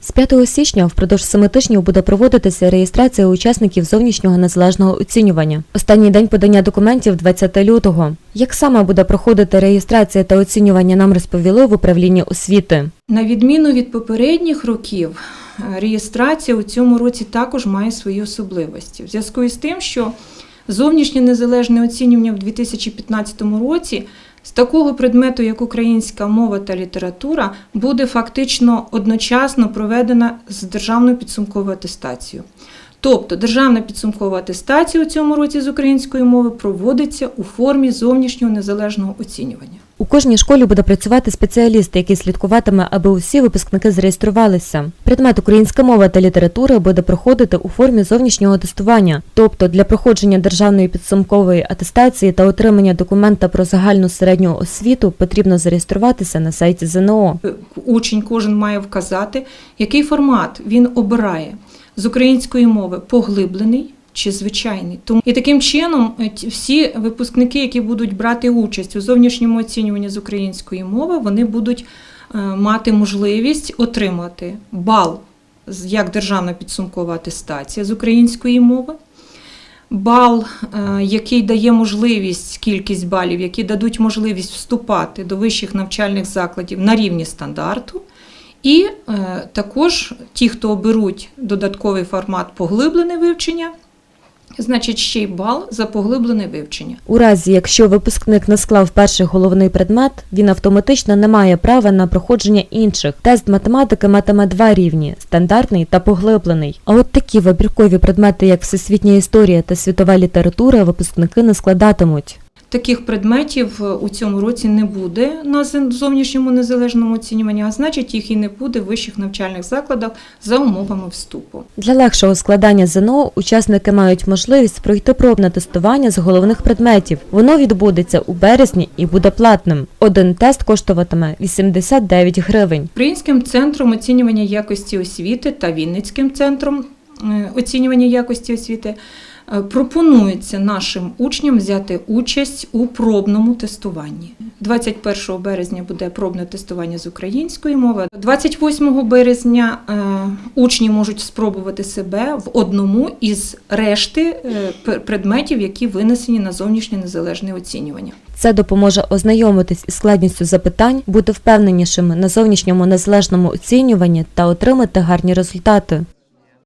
З 5 січня впродовж семи тижнів буде проводитися реєстрація учасників зовнішнього незалежного оцінювання. Останній день подання документів 20 лютого. Як саме буде проходити реєстрація та оцінювання, нам розповіли в управлінні освіти. На відміну від попередніх років, реєстрація у цьому році також має свої особливості. В зв'язку із тим, що зовнішнє незалежне оцінювання в 2015 році з такого предмету, як українська мова та література, буде фактично одночасно проведена з державною підсумковою атестацією. Тобто державна підсумкова атестація у цьому році з української мови проводиться у формі зовнішнього незалежного оцінювання. У кожній школі буде працювати спеціаліст, який слідкуватиме, аби усі випускники зареєструвалися. Предмет українська мова та література буде проходити у формі зовнішнього тестування, тобто для проходження державної підсумкової атестації та отримання документа про загальну середню освіту потрібно зареєструватися на сайті ЗНО. учень кожен має вказати, який формат він обирає з української мови поглиблений чи звичайний. Тому і таким чином е, всі випускники, які будуть брати участь у зовнішньому оцінюванні з української мови, вони будуть е, мати можливість отримати бал як державна підсумкова атестація з української мови. Бал, е, який дає можливість, кількість балів, які дадуть можливість вступати до вищих навчальних закладів на рівні стандарту. І також ті, хто оберуть додатковий формат поглиблене вивчення, значить ще й бал за поглиблене вивчення. У разі, якщо випускник не склав перший головний предмет, він автоматично не має права на проходження інших. Тест математики матиме два рівні стандартний та поглиблений. А от такі вибіркові предмети, як всесвітня історія та світова література, випускники не складатимуть. Таких предметів е, у цьому році не буде на зовнішньому незалежному оцінюванні, а значить їх і не буде в вищих навчальних закладах за умовами вступу. Для легшого складання ЗНО учасники мають можливість пройти пробне тестування з головних предметів. Воно відбудеться у березні і буде платним. Один тест коштуватиме 89 гривень. Українським центром оцінювання якості освіти та Вінницьким центром е, оцінювання якості освіти пропонується нашим учням взяти участь у пробному тестуванні. 21 березня буде пробне тестування з української мови. 28 березня е, учні можуть спробувати себе в одному із решти е, пр- предметів, які винесені на зовнішнє незалежне оцінювання. Це допоможе ознайомитись із складністю запитань, бути впевненішими на зовнішньому незалежному оцінюванні та отримати гарні результати.